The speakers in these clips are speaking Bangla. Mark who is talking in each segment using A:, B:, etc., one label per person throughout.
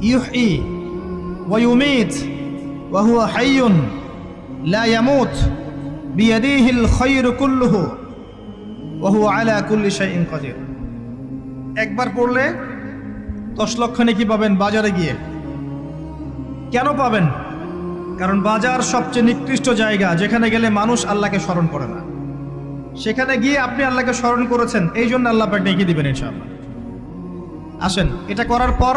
A: ইউহি ওয়ুমিত ওয়াহুয়া হাইয়ুন লা ইয়ামুত বিয়াদিহিল খৈর কুল্লুহু ওহু আলা কুল্লি শাইন কাদির। একবার পড়লে দশ লক্ষ নাকি পাবেন বাজারে গিয়ে। কেন পাবেন? কারণ বাজার সবচেয়ে নিকৃষ্ট জায়গা, যেখানে গেলে মানুষ আল্লাহকে স্মরণ করে না। সেখানে গিয়ে আপনি আল্লাহকে স্মরণ করেছেন এই জন্য আল্লাহ পাক নেকি দিবেন ইনশাআল্লাহ। আসেন, এটা করার পর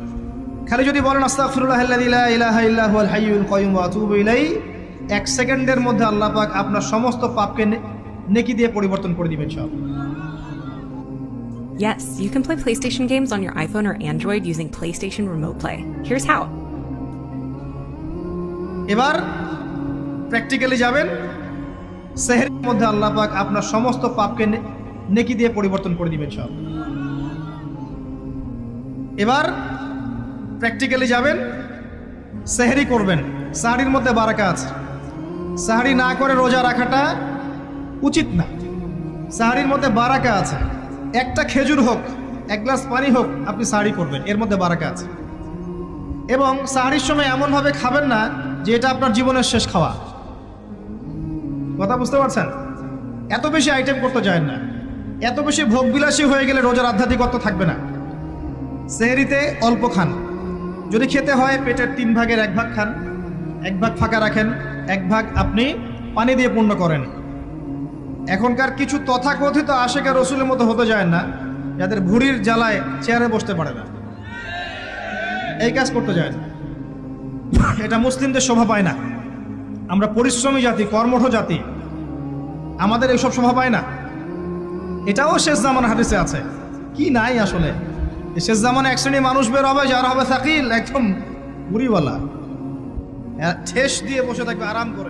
A: খালি যদি বলেন এক সেকেন্ডের মধ্যে আল্লাহ পাক আপনার সমস্ত পাপকে নেকি দিয়ে পরিবর্তন করে দিবেন সব
B: Yes, you can play PlayStation games on your iPhone or Android using PlayStation Remote Play. Here's how.
A: এবার প্র্যাকটিক্যালি যাবেন সেহেরের মধ্যে আল্লাহ পাক আপনার সমস্ত পাপকে নেকি দিয়ে পরিবর্তন করে দিবেন সব এবার প্র্যাকটিক্যালি যাবেন, সেহেরি করবেন। সাহারির মধ্যে বারাকা আছে। সাহারি না করে রোজা রাখাটা উচিত না। সাহারির মধ্যে বারাকা আছে। একটা খেজুর হোক, এক গ্লাস পানি হোক, আপনি সাহারি করবেন। এর মধ্যে বারাকা আছে। এবং সাহারির সময় এমনভাবে খাবেন না যে এটা আপনার জীবনের শেষ খাওয়া। কথা বুঝতে পারছেন? এত বেশি আইটেম করতে যায় না। এত বেশি ভোগবিলাসী হয়ে গেলে রোজার আধ্যাত্মিকত্ব থাকবে না। সেহরিতে অল্প খান। যদি খেতে হয়, পেটের তিন ভাগের এক ভাগ খান। এক ভাগ ফাঁকা রাখেন, এক ভাগ আপনি পানি দিয়ে পূর্ণ করেন। এখনকার কিছু তথাকথিত আশেকা রসুলের মতো হতে যায় না, যাদের ভুড়ির জ্বালায় চেয়ারে বসতে পারে না। এই কাজ করতে যায় না। এটা মুসলিমদের শোভা পায় না। আমরা পরিশ্রমী জাতি, কর্মঠ জাতি। আমাদের এইসব শোভা পায় না। এটাও শেষ জামান হাদিসে আছে। কি নাই আসলে? শেষ জামানে এক শ্রেণি মানুষ বের হবে, যারা হবে সাকিল, একদম বুড়িওয়ালা। ঠেস দিয়ে বসে থাকবে, আরাম করে।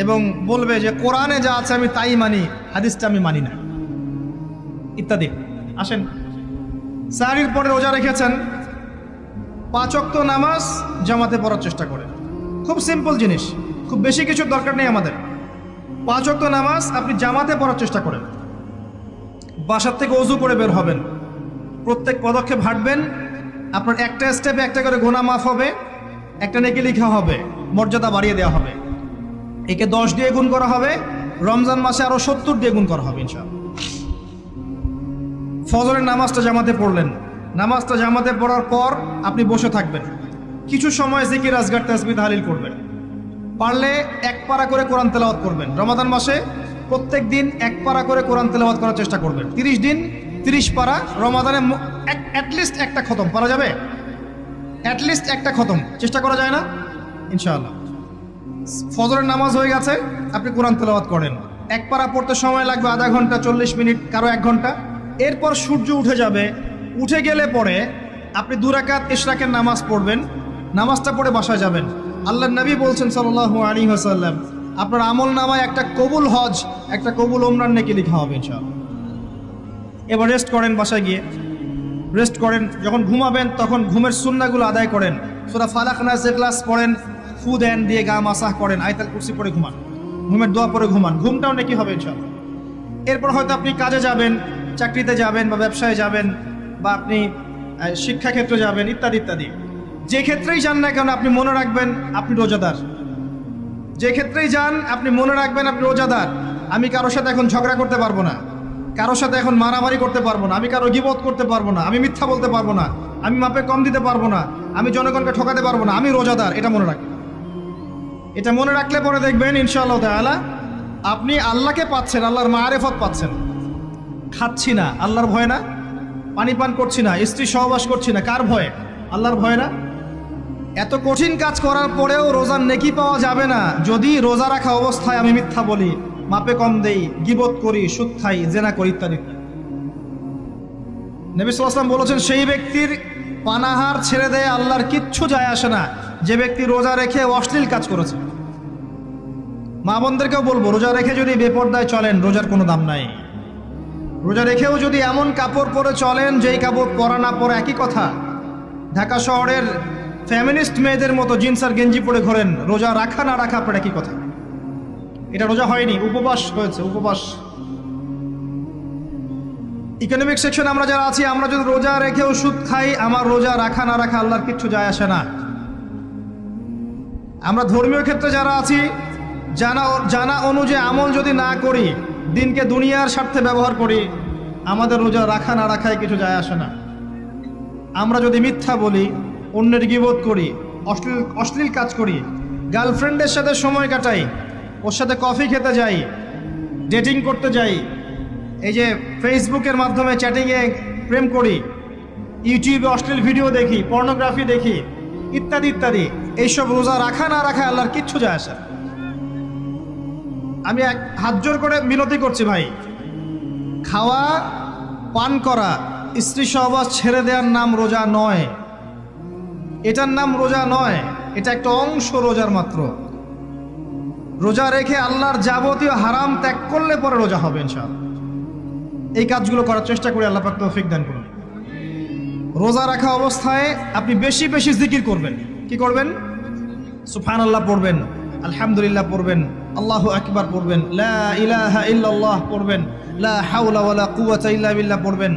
A: এবং বলবে যে, কোরআনে যা আছে আমি তাই মানি, হাদিসটা আমি মানি না। ইত্যাদি। আসেন। সারির পরে রোজা রেখেছেন। পাঁচক্ত নামাজ জামাতে পড়ার চেষ্টা করেন। খুব সিম্পল জিনিস, খুব বেশি কিছুর দরকার নেই আমাদের। পাঁচ অক্ত নামাজ আপনি জামাতে পড়ার চেষ্টা করেন। বাসার থেকে অজু করে বের হবেন। প্রত্যেক পদক্ষেপ হাঁটবেন, আপনার একটা স্টেপে একটা করে গোনা মাফ হবে, একটা নেকি লিখা হবে, মর্যাদা বাড়িয়ে দেওয়া হবে। একে দশ দিয়ে গুণ করা হবে, রমজান মাসে আরও সত্তর দিয়ে গুণ করা হবে, ইনশাআল্লাহ। ফজরের নামাজটা জামাতে পড়লেন। নামাজটা জামাতে পড়ার পর আপনি বসে থাকবেন। কিছু সময় জিকির, আজগার তাসবি তাহলিল করবেন। পারলে এক পারা করে কোরআন তেলাওয়াত করবেন। রমাদান মাসে প্রত্যেক দিন এক পারা করে কোরআন তেলাওয়াত করার চেষ্টা করবেন। তিরিশ দিন তিরিশ পারা, রমাদানে অ্যাটলিস্ট একটা খতম, পারা যাবে? অ্যাটলিস্ট একটা খতম, চেষ্টা করা যায় না? ইনশাআল্লাহ। ফজরের নামাজ হয়ে গেছে, আপনি কোরআন তেলাওয়াত করেন। এক পারা পড়তে সময় লাগবে আধা ঘণ্টা, চল্লিশ মিনিট, কারও এক ঘণ্টা। এরপর সূর্য উঠে যাবে, উঠে গেলে পরে আপনি দুরাকাত ইশরাকের নামাজ পড়বেন। নামাজটা পড়ে বাসায় যাবেন। আল্লাহ নবী বলছেন সাল্লাল্লাহু আলাইহি ওয়াসাল্লাম, আপনার আমল নামায় একটা কবুল হজ, একটা কবুল ওমরান নেকি লেখা হবে ইনশাআল্লাহ। এবার রেস্ট করেন বাসায় গিয়ে। রেস্ট করেন, যখন ঘুমাবেন, তখন ঘুমের সুন্নাগুলো আদায় করেন। সোরা ফালাক নাস ক্লাস পড়েন, ফু দেন, দিয়ে গা মাসাহ করেন, আয়তাল কুরসি পরে ঘুমান। ঘুমের দোয়া পরে ঘুমান। ঘুমটাও নাকি হবে ইনশাআল্লাহ। এরপর হয়তো আপনি কাজে যাবেন, চাকরিতে যাবেন বা ব্যবসায় যাবেন বা আপনি শিক্ষাক্ষেত্রে যাবেন, ইত্যাদি ইত্যাদি। যে ক্ষেত্রেই যান না কেন আপনি মনে রাখবেন আপনি রোজাদার। যে ক্ষেত্রেই যান, আপনি মনে রাখবেন আপনি রোজাদার। আমি কারোর সাথে এখন ঝগড়া করতে পারব না। কারোর সাথে এখন মারামারি করতে পারব না, আমি কারও গিবত করতে পারব না, আমি মিথ্যা বলতে পারব না, আমি মাপে কম দিতে পারব না, আমি জনগণকে ঠকাতে পারব না, আমি রোজাদার, এটা মনে রাখবেন। এটা মনে রাখলে পরে দেখবেন, ইনশাআল্লাহ তাআলা, আপনি আল্লাহকে পাচ্ছেন, আল্লাহর মারেফত পাচ্ছেন। খাচ্ছি না, আল্লাহর ভয় না, পানি পান করছি না, স্ত্রী সহবাস করছি না, কার ভয়ে? আল্লাহর ভয় না? এত কঠিন কাজ করার পরেও রোজার নেকি পাওয়া যাবে না, যদি রোজা রাখা অবস্থায় আমি মিথ্যা বলি। মাপে কম দেই, গিবত করি, সুদ খাই, জেনা করি ইত্যাদি। নবী সাল্লাম বলেছেন, সেই ব্যক্তির পানাহার ছেড়ে দেয় আল্লাহর কিচ্ছু যায় আসে না। যে ব্যক্তি রোজা রেখে অশ্লীল কাজ করেছে। মা বোনদেরকেও বলব, রোজা রেখে যদি বেপর্দায় চলেন, রোজার কোনো দাম নাই। রোজা রেখেও যদি এমন কাপড় পরে চলেন, যেই কাপড় পরা না পরে একই কথা। ঢাকা শহরের ফ্যামিনিস্ট মেয়েদের মতো জিন্স আর গেঞ্জি পরে ঘোরেন, রোজা রাখা না রাখা আপনার একই কথা। এটা রোজা হয়নি, উপবাস হয়েছে, উপবাস। ইকোনমিক সেকশন আমরা যারা আছি, আমরা যদি রোজা রেখেও সুদ খাই, আমার রোজা রাখা না রাখা আল্লাহর কিচ্ছু যায় আসে না। আমরা ধর্মীয় ক্ষেত্রে যারা আছি, জানা জানা অনুযায়ী আমল যদি না করি, দিনকে দুনিয়ার স্বার্থে ব্যবহার করি, আমাদের রোজা রাখা না রাখায় কিছু যায় আসে না। আমরা যদি মিথ্যা বলি, অন্যের গিবোধ করি, অশ্লীল অশ্লীল কাজ করি গার্লফ্রেন্ডের সাথে সময় কাটাই ওর সাথে কফি খেতে যাই ডেটিং করতে যাই, এই যে ফেসবুকের মাধ্যমে চ্যাটিংয়ে প্রেম করি ইউটিউবে অশ্লীল ভিডিও দেখি পর্নোগ্রাফি দেখি, ইত্যাদি ইত্যাদি। এইসব রোজা রাখা না রাখা আল্লাহর কিচ্ছু যায় আসে আমি এক হাত জোর করে মিনতি করছি, ভাই। খাওয়া, পান করা, স্ত্রী সহবাস ছেড়ে দেওয়ার নাম রোজা নয়। এটার নাম রোজা নয়, এটা একটা অংশ রোজার মাত্র। রোজা রেখে আল্লাহর যাবতীয় হারাম ত্যাগ করলে পরে রোজা হবে ইনশাআল্লাহ। এই কাজগুলো করার চেষ্টা করি আল্লাহ পাক তৌফিক দান করুন। রোজা রাখা অবস্থায় আপনি বেশি বেশি জিকির করবেন। কি করবেন? সুফান আল্লাহ পড়বেন, আলহামদুলিল্লাহ পড়বেন, আল্লাহ আকবার পড়বেন, লা ইল্লাল্লাহ পড়বেন, লা ওয়ালা বিল্লাহ পড়বেন।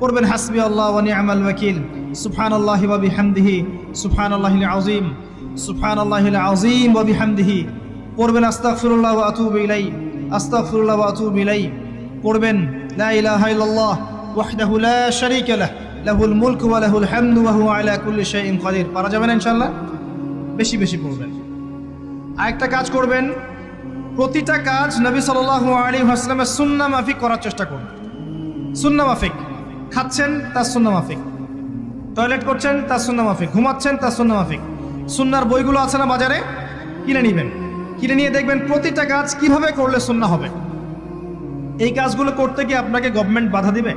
A: পড়বেন হাসবি আল্লাহ ওয়া নি'মাল ওয়াকিল। সুবহানাল্লাহি ওয়া বিহামদিহি, সুবহানাল্লাহিল আযীম সুবহানাল্লাহিল আযীম ওয়া পড়বেন, আস্তাগফিরুল্লাহ আতু আস্তাগফিরুল্লাহ ওয়া আতুবু ইলাই পড়বেন, লা ইলাহা ইল্লাল্লাহ, ওয়াহদাহু লা শারীকা লাহ, লাহুল মুলকু ওয়া লাহুল হামদু ওয়া হুয়া আলা কুল্লি শাইইন কাদির পারা যাবে না ইনশাআল্লাহ? বেশি বেশি পড়বেন। আরেকটা কাজ করবেন, প্রতিটা কাজ নবী সাল্লাল্লাহু আলাইহি ওয়াসাল্লামের সুন্নাহ মাফিক করার চেষ্টা করবেন। সুন্নাহ মাফিক। খাচ্ছেন, তার সুন্নাহ মাফিক। টয়লেট করছেন, তার সুন্নাহ মাফিক। ঘুমাচ্ছেন, তার সুন্নাহ মাফিক। সুন্নার বইগুলো আছে না বাজারে? কিনে নেবেন। কিনে নিয়ে দেখবেন প্রতিটা কাজ কীভাবে করলে সুন্না হবে? এই কাজগুলো করতে কি আপনাকে গভর্নমেন্ট বাধা দিবে?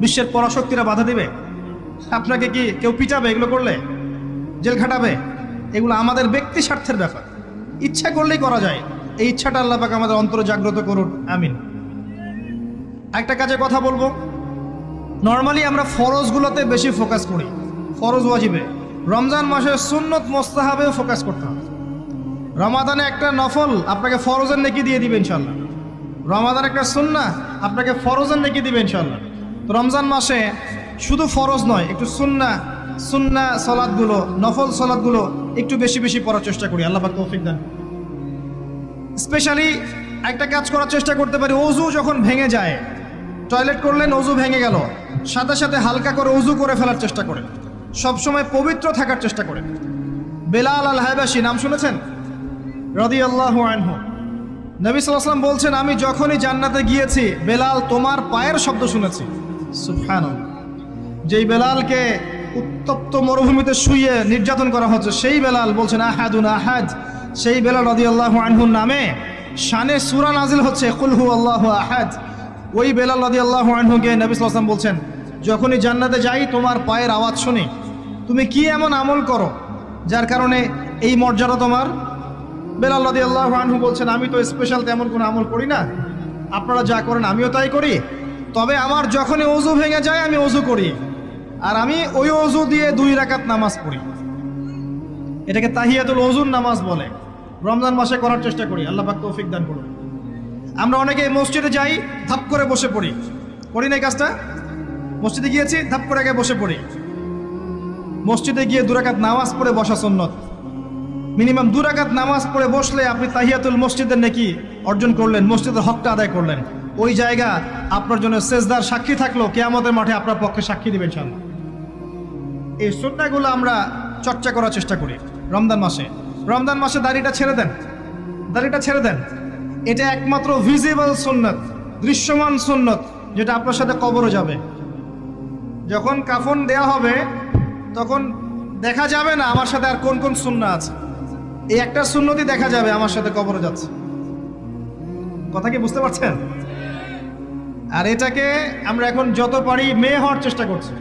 A: বিশ্বের পরাশক্তিরা বাধা দিবে? আপনাকে কি কেউ পিটাবে এগুলো করলে? জেল খাটাবে? এগুলো আমাদের ব্যক্তি স্বার্থের ব্যাপার। ইচ্ছা করলেই করা যায়। এই ইচ্ছাটা আল্লাহ আমাদের অন্তর জাগ্রত করুন। আমিন। একটা কাজে কথা বলব। নর্মালি আমরা ফরজগুলোতে বেশি ফোকাস করি। ফরজ ওয়াজিবে। রমজান মাসে সুন্নত মোস্তাহাবেও ফোকাস করতে হবে। রমাদানে একটা নফল আপনাকে ফরজের নেকি দিয়ে দিবে ইনশাল্লাহ রমাদান একটা সুন্না আপনাকে ফরজের নেকি দিবে ইনশাল্লাহ তো রমজান মাসে শুধু ফরজ নয়, একটু সুন্না সুন্না সলাদগুলো, নফল সলাদগুলো একটু বেশি বেশি পড়ার চেষ্টা করি, আল্লাহ তৌফিক দান। স্পেশালি একটা কাজ করার চেষ্টা করতে পারি, অজু যখন ভেঙে যায়, টয়লেট করলেন, অজু ভেঙে গেল, সাথে সাথে হালকা করে অজু করে ফেলার চেষ্টা করেন। সবসময় পবিত্র থাকার চেষ্টা করেন। বেলাল আল হায়বাসী, নাম শুনেছেন? রদি আল্লাহ আনহু। নবী সাল্লাম বলছেন, আমি যখনই জান্নাতে গিয়েছি, বেলাল তোমার পায়ের শব্দ শুনেছি। যেই বেলালকে উত্তপ্ত মরুভূমিতে শুয়ে নির্যাতন করা হচ্ছে, সেই বেলাল বলছেন, আহাদুন আহাদ। সেই বেলাল রদি আল্লাহ আনহুর নামে শানে সুরা নাজিল হচ্ছে কুলহু আল্লাহ আহাদ। ওই বেলাল রদি আল্লাহ আনহুকে নবী সাল্লাম বলছেন, যখনই জান্নাতে যাই, তোমার পায়ের আওয়াজ শুনি। তুমি কি এমন আমল করো, যার কারণে এই মর্যাদা তোমার বেলাল আল্লাহ আনহু বলছেন, আমি তো স্পেশাল তেমন কোনো আমল করি না। আপনারা যা করেন আমিও তাই করি। তবে আমার যখনই অজু ভেঙে যায়, আমি অজু করি। আর আমি ওই অজু দিয়ে দুই রাকাত নামাজ পড়ি। এটাকে তাহিয়াতুল অজুর নামাজ বলে। রমজান মাসে করার চেষ্টা করি। আল্লাহ পাক তৌফিক দান করুন। আমরা অনেকে মসজিদে যাই, ধাপ করে বসে পড়ি। করি না কাজটা? মসজিদে গিয়েছি, ধাপ করে আগে বসে পড়ি। মসজিদে গিয়ে দুরাকাত নামাজ পড়ে বসা সুন্নত। মিনিমাম দুরাকাত নামাজ পড়ে বসলে আপনি তাহিয়াতুল মসজিদের নাকি অর্জন করলেন, মসজিদের হকটা আদায় করলেন। ওই জায়গা আপনার জন্য সেজদার সাক্ষী থাকল, কেয়ামতের মাঠে আপনার পক্ষে সাক্ষী দিবেন ইনশাআল্লাহ। এই সুন্নাগুলো আমরা চর্চা করার চেষ্টা করি রমজান মাসে। রমজান মাসে দাড়িটা ছেড়ে দেন। দাড়িটা ছেড়ে দেন। এটা একমাত্র ভিজিবল সুন্নত, দৃশ্যমান সুন্নত, যেটা আপনার সাথে কবরও যাবে। যখন কাফন দেয়া হবে, তখন দেখা যাবে না আমার সাথে আর কোন কোন সুন্না আছে। এই একটা সুন্নতি দেখা যাবে আমার সাথে কবরে যাচ্ছে। কথা কি বুঝতে পারছেন? আর এটাকে আমরা এখন যত পারি মেয়ে হওয়ার চেষ্টা করছি।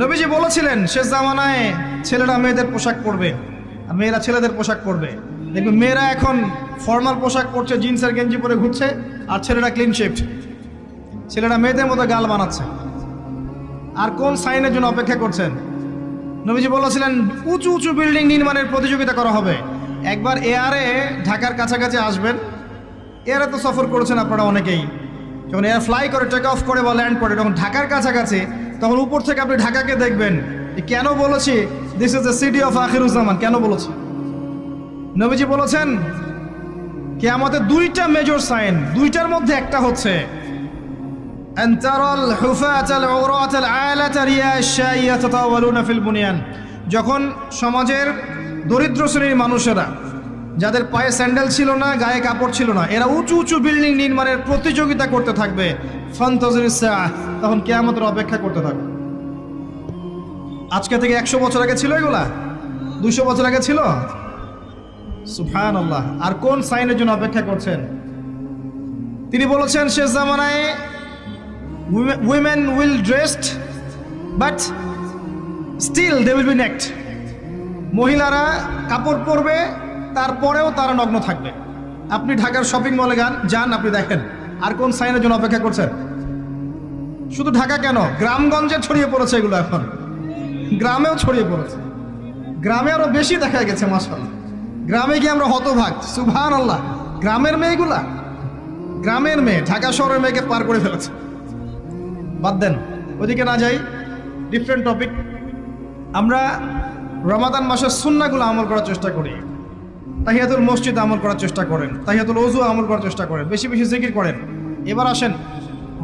A: নবীজি বলেছিলেন শেষ জামানায় ছেলেরা মেয়েদের পোশাক পরবে আর মেয়েরা ছেলেদের পোশাক পরবে। দেখবেন মেয়েরা এখন ফর্মাল পোশাক পরছে, জিন্সের গেঞ্জি পরে ঘুরছে আর ছেলেরা ক্লিন শেফট ছেলেরা মেয়েদের মতো গাল বানাচ্ছে। আর কোন সাইনের জন্য অপেক্ষা করছেন? নবীজি বলেছিলেন, উঁচু উঁচু বিল্ডিং নির্মাণের প্রতিযোগিতা করা হবে। একবার এয়ারে ঢাকার কাছাকাছি আসবেন। এয়ারে তো সফর করেছেন আপনারা অনেকেই। যখন এয়ার ফ্লাই করে টেক অফ করে বা ল্যান্ড করে, যখন ঢাকার কাছাকাছি, তখন উপর থেকে আপনি ঢাকাকে দেখবেন কেন বলেছি? This is the city of Akhiruzzaman কেন বলেছি? নবীজি বলেছেন কে আমাদের দুইটা মেজর সাইন দুইটার মধ্যে একটা হচ্ছে। أن ترى الحفاة العراة العالة رياء الشاء يتطاولون في البنيان যখন সমাজের দরিদ্র শ্রেণীর মানুষেরা যাদের পায়ে স্যান্ডেল ছিল না গায়ে কাপড় ছিল না এরা উঁচু উঁচু বিল্ডিং নির্মাণের প্রতিযোগিতা করতে থাকবে ফান্তাজির সাআহ, তখন কেয়ামতের অপেক্ষা করতে থাকবে আজকে থেকে একশো বছর আগে ছিল এগুলা দুইশো বছর আগে ছিল সুফান আল্লাহ আর কোন সাইনের জন্য অপেক্ষা করছেন তিনি বলেছেন শেষ জামানায় women will dressed, but still they will be naked. মহিলারা কাপড় পরবে, তারপরেও তারা নগ্ন থাকবে। আপনি ঢাকার শপিং মলে গান যান আপনি দেখেন আর কোন সাইনের জন্য অপেক্ষা করছেন। শুধু ঢাকা কেন? গ্রামগঞ্জে ছড়িয়ে পড়েছে এগুলো এখন। গ্রামেও ছড়িয়ে পড়েছে। গ্রামে আরও বেশি দেখা গেছে মাসাল গ্রামে গিয়ে আমরা হতভাগ সুভান আল্লাহ গ্রামের মেয়েগুলা, গ্রামের মেয়ে, ঢাকা শহরের মেয়েকে পার করে ফেলেছে। বাদ দেন। ওদিকে না যাই ডিফারেন্ট টপিক আমরা রমাদান মাসের সুন্নাগুলো আমল করার চেষ্টা করি। তাহিয়াতুল মসজিদ আমল করার চেষ্টা করেন, তাহিয়াতুল ওজু আমল করার চেষ্টা করেন, বেশি বেশি জিকির করেন। এবার আসেন,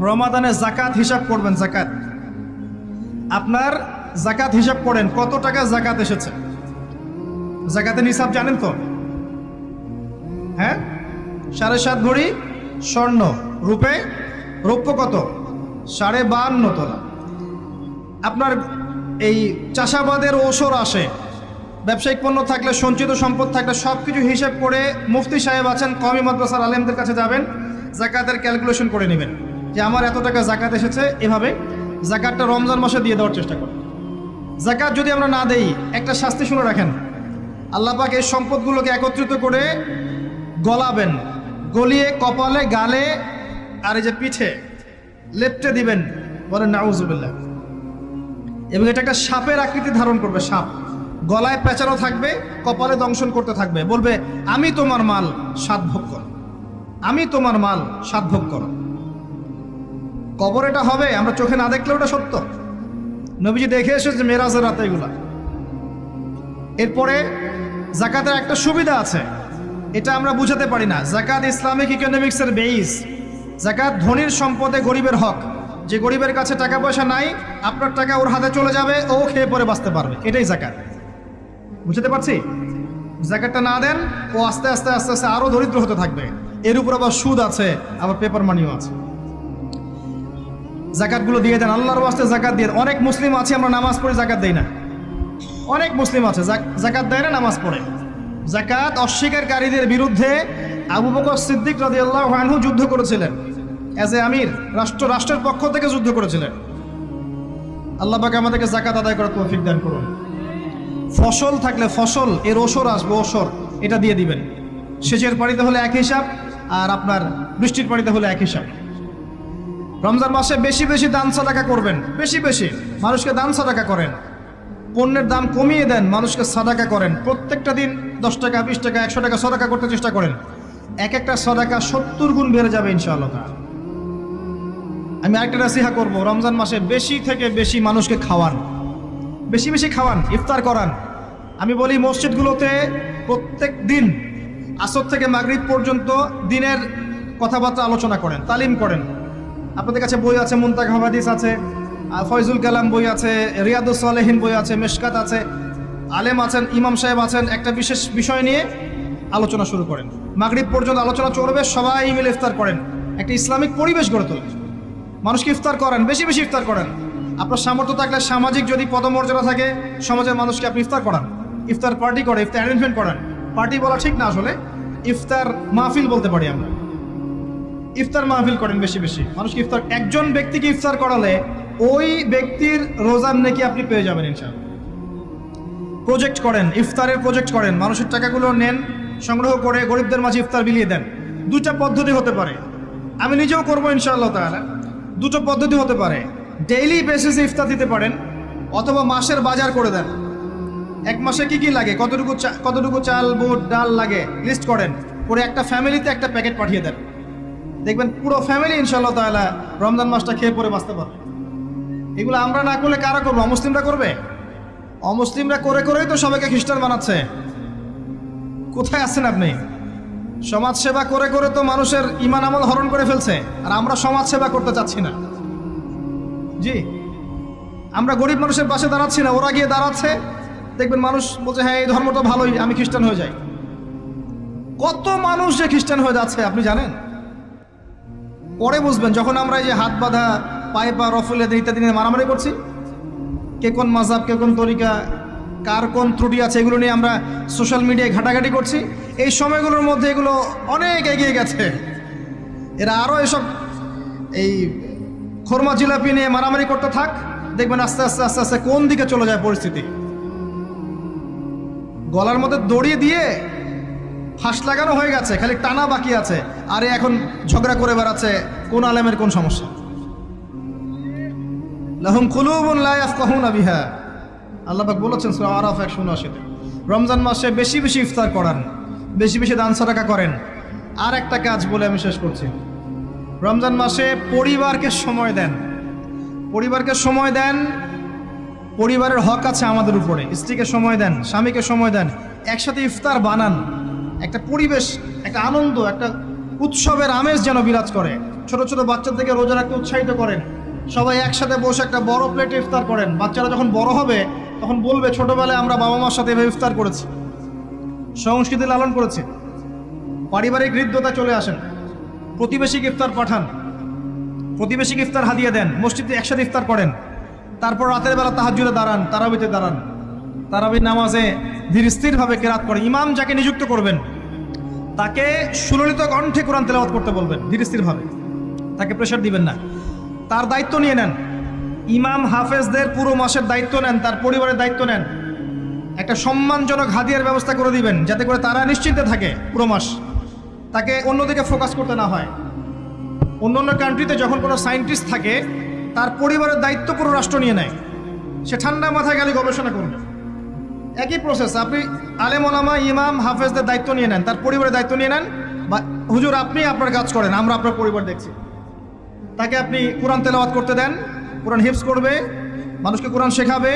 A: রমাদানে জাকাত হিসাব করবেন জাকাত আপনার জাকাত হিসাব করেন, কত টাকা জাকাত এসেছে? জাকাতের হিসাব জানেন তো? হ্যাঁ? সাড়ে সাত ভরি স্বর্ণ, রূপে, রৌপ্য কত? সাড়ে বাহান্ন তোলা। আপনার এই চাষাবাদের ওসর আসে। ব্যবসায়িক পণ্য থাকলে, সঞ্চিত সম্পদ থাকলে সব কিছু হিসেব করে মুফতি সাহেব আছেন কমি মাদ্রাসার আলেমদের কাছে যাবেন, জাকাতের ক্যালকুলেশন করে নেবেন যে আমার এত টাকা জাকাত এসেছে, এভাবে জাকাতটা রমজান মাসে দিয়ে দেওয়ার চেষ্টা করেন। জাকাত যদি আমরা না দেই, একটা শাস্তি শুনে রাখেন, আল্লাহ পাক এই সম্পদগুলোকে একত্রিত করে গলাবেন, গলিয়ে, কপালে, গালে, আর এই যে পিঠে লেপটে দিবেন, বলেন, নাউজুবিল্লাহ। এবং এটা একটা সাপের আকৃতি ধারণ করবে, সাপ। গলায় পেঁচানো থাকবে, কপালে দংশন করতে থাকবে। বলবে, আমি তোমার মাল সাত ভোগ করো। আমি তোমার মাল সাত ভোগ করো। কবর এটা হবে, আমরা চোখে না দেখলে ওটা সত্য। নবীজি দেখে এসেছে মেরাজের রাতে এগুলা। এরপরে জাকাতের একটা সুবিধা আছে, এটা আমরা বুঝাতে পারি না। জাকাত ইসলামিক ইকোনমিক্সের বেইস জাকাত ধনীর সম্পদে গরিবের হক। যে গরিবের কাছে টাকা পয়সা নাই, আপনার টাকা ওর হাতে চলে যাবে, ও খেয়ে পরে বাঁচতে পারবে। এটাই জাকাত বুঝতে পারছি? জাকাতটা না দেন, ও আস্তে আস্তে আস্তে আস্তে আরও দরিদ্র হতে থাকবে। এর উপর আবার সুদ আছে, আবার পেপার মানিও আছে। জাকাতগুলো দিয়ে দেন। আল্লাহর ওয়াস্তে জাকাত দিয়ে অনেক মুসলিম আছে, আমরা নামাজ পড়ে জাকাত দেই না। অনেক মুসলিম আছে জাক- জাকাত দেয় না, নামাজ পড়ে। জাকাত অস্বীকারীদের বিরুদ্ধে আবু বকর সিদ্দিক রাদিয়াল্লাহু আনহু যুদ্ধ করেছিলেন। অ্যাজ এ আমির রাষ্ট্র, রাষ্ট্রের পক্ষ থেকে যুদ্ধ করেছিলেন। আল্লাহ পাক আমাদেরকে জাকাত আদায় করার তৌফিক দান করুন। ফসল থাকলে ফসল, এর ওসর আসবে ওসর, এটা দিয়ে দিবেন। সেচের পানিতে হলে এক হিসাব, আর আপনার বৃষ্টির পানিতে হলে এক হিসাব। রমজান মাসে বেশি বেশি দান সাদাকা করবেন, বেশি বেশি। মানুষকে দান সাদাকা করেন। পণ্যের দাম কমিয়ে দেন, মানুষকে সাদাকা করেন। প্রত্যেকটা দিন দশ টাকা, বিশ টাকা, একশো টাকা সদাকা করতে চেষ্টা করেন। এক একটা সদাকা সত্তর গুণ বেড়ে যাবে ইনশাআল্লাহ। আমি আরেকটা নাসিহা করব, রমজান মাসে বেশি থেকে বেশি মানুষকে খাওয়ান। বেশি বেশি খাওয়ান, ইফতার করান। আমি বলি মসজিদগুলোতে প্রত্যেক দিন আসর থেকে মাগরিব পর্যন্ত দিনের কথাবার্তা আলোচনা করেন, তালিম করেন। আপনাদের কাছে বই আছে মুন্তাক হাদিস আছে ফয়জুল কালাম বই আছে, রিয়াদুস সালেহীন বই আছে, মেশকাত আছে, আলেম আছেন, ইমাম সাহেব আছেন, একটা বিশেষ বিষয় নিয়ে আলোচনা শুরু করেন। মাগরিব পর্যন্ত আলোচনা চলবে, সবাই মিলে ইফতার করেন। একটা ইসলামিক পরিবেশ গড়ে তোলেন। মানুষকে ইফতার করেন, বেশি বেশি ইফতার করেন। আপনার সামর্থ্য থাকলে সামাজিক যদি পদমর্যাদা থাকে, সমাজের মানুষকে আপনি ইফতার করান। ইফতার পার্টি করে, ইফতার অ্যারেঞ্জমেন্ট করান। পার্টি বলা ঠিক না আসলে, ইফতার মাহফিল বলতে পারি আমরা। ইফতার মাহফিল করেন বেশি বেশি। মানুষকে ইফতার, একজন ব্যক্তিকে ইফতার করালে ওই ব্যক্তির রোজার নাকি আপনি পেয়ে যাবেন ইনশাআল্লাহ। প্রজেক্ট করেন, ইফতারের প্রজেক্ট করেন। মানুষের টাকাগুলো নেন সংগ্রহ করে গরিবদের মাঝে ইফতার বিলিয়ে দেন। দুইটা পদ্ধতি হতে পারে। আমি নিজেও করব ইনশাআল্লাহ তাহলে দুটো পদ্ধতি হতে পারে। ডেইলি বেসিসে ইফতার দিতে পারেন অথবা মাসের বাজার করে দেন। এক মাসে কি কি লাগে? কতটুকু কতটুকু চাল, বুট, ডাল লাগে? লিস্ট করেন। করে একটা ফ্যামিলিতে একটা প্যাকেট পাঠিয়ে দেন। দেখবেন পুরো ফ্যামিলি ইনশাআল্লাহ তাআলা রমজান মাসটা খেয়ে পরে বাঁচতে পারবে। এগুলো আমরা না করলে কারা করব? অমুসলিমরা করবে? অমুসলিমরা করে করেই তো সবাইকে খ্রিস্টান বানাচ্ছে। কোথায় আছেন আপনি? সমাজ সেবা করে করে তো মানুষের ইমান আমল হরণ করে ফেলছে, আর আমরা সমাজ সেবা করতে চাচ্ছি না। জি, আমরা গরিব মানুষের পাশে দাঁড়াচ্ছি না, ওরা গিয়ে দাঁড়াচ্ছে, দেখবেন মানুষ বলছে হ্যাঁ এই ধর্মটা ভালোই, আমি খ্রিস্টান হয়ে যাই। কত মানুষ যে খ্রিস্টান হয়ে যাচ্ছে, আপনি জানেন? পরে বুঝবেন, যখন আমরা এই যে হাত বাঁধা, পায়ে পা রফুলে ইত্যাদি নিয়ে মারামারি করছি, কে কোন মাজাব কে কোন তরিকা কার কোন ত্রুটি আছে এগুলো নিয়ে আমরা সোশ্যাল মিডিয়ায় ঘাটাঘাটি করছি। এই সময়গুলোর মধ্যে এগুলো অনেক এগিয়ে গেছে। এরা আরও এসব এই খোরমা জিলাপি নিয়ে মারামারি করতে থাক। দেখবেন আস্তে আস্তে আস্তে আস্তে কোন দিকে চলে যায় পরিস্থিতি। গলার মধ্যে দড়িয়ে দিয়ে ফাঁস লাগানো হয়ে গেছে, খালি টানা বাকি আছে। আরে এখন ঝগড়া করে বেড়াচ্ছে, কোন আলেমের কোন সমস্যা? লাহুম কুলুবুন লা ইয়াফকাহুনা বিহা। আল্লাহ পাক বলেছেন সূরা আরাফ 179 রমজান মাসে বেশি বেশি ইফতার করান, বেশি বেশি দান সাদাকা করেন। আর একটা কাজ বলে আমি শেষ করছি। রমজান মাসে পরিবারকে সময় দেন। পরিবারকে সময় দেন, পরিবারের হক আছে আমাদের উপরে। স্ত্রীকে সময় দেন, স্বামীকে সময় দেন, একসাথে ইফতার বানান। একটা পরিবেশ, একটা আনন্দ, একটা উৎসবের আমেজ যেন বিরাজ করে। ছোট ছোট বাচ্চাদেরকে রোজা রাখতে উৎসাহিত করেন। সবাই একসাথে বসে একটা বড় প্লেটে ইফতার করেন। বাচ্চারা যখন বড় হবে তখন বলবে, ছোটবেলায় আমরা বাবা মার সাথে এভাবে ইফতার করেছি, সংস্কৃতি লালন করেছি। পারিবারিক হৃদ্যতা চলে আসেন। প্রতিবেশী ইফতার পাঠান। প্রতিবেশী ইফতার হাদিয়ে দেন। মসজিদে একসাথে ইফতার করেন। তারপর রাতের বেলা তাহাজুদে দাঁড়ান, তারাবিতে দাঁড়ান। তারাবির নামাজে ধীর স্থিরভাবে কেরাত করেন। ইমাম যাকে নিযুক্ত করবেন, তাকে সুললিত কণ্ঠে কোরআন তেলাওয়াত করতে বলবেন, ধীর স্থিরভাবে। তাকে প্রেশার দিবেন না। তার দায়িত্ব নিয়ে নেন। ইমাম হাফেজদের পুরো মাসের দায়িত্ব নেন, তার পরিবারের দায়িত্ব নেন। একটা সম্মানজনক হাদিয়ার ব্যবস্থা করে দিবেন, যাতে করে তারা নিশ্চিন্তে থাকে পুরো মাস। তাকে অন্যদিকে ফোকাস করতে না হয়। অন্য অন্য কান্ট্রিতে যখন কোনো সায়েন্টিস্ট থাকে, তার পরিবারের দায়িত্ব পুরো রাষ্ট্র নিয়ে নেয়। সে ঠান্ডা মাথায় গেলে গবেষণা করুন। একই প্রসেস আপনি আলেম ওলামা, ইমাম হাফেজদের দায়িত্ব নিয়ে নেন, তার পরিবারের দায়িত্ব নিয়ে নেন, বা হুজুর, আপনি আপনার কাজ করেন, আমরা আপনার পরিবার দেখছি। তাকে আপনি কোরআন তেলাওয়াত করতে দেন কোরআন হিপস করবে মানুষকে কোরআন শেখাবে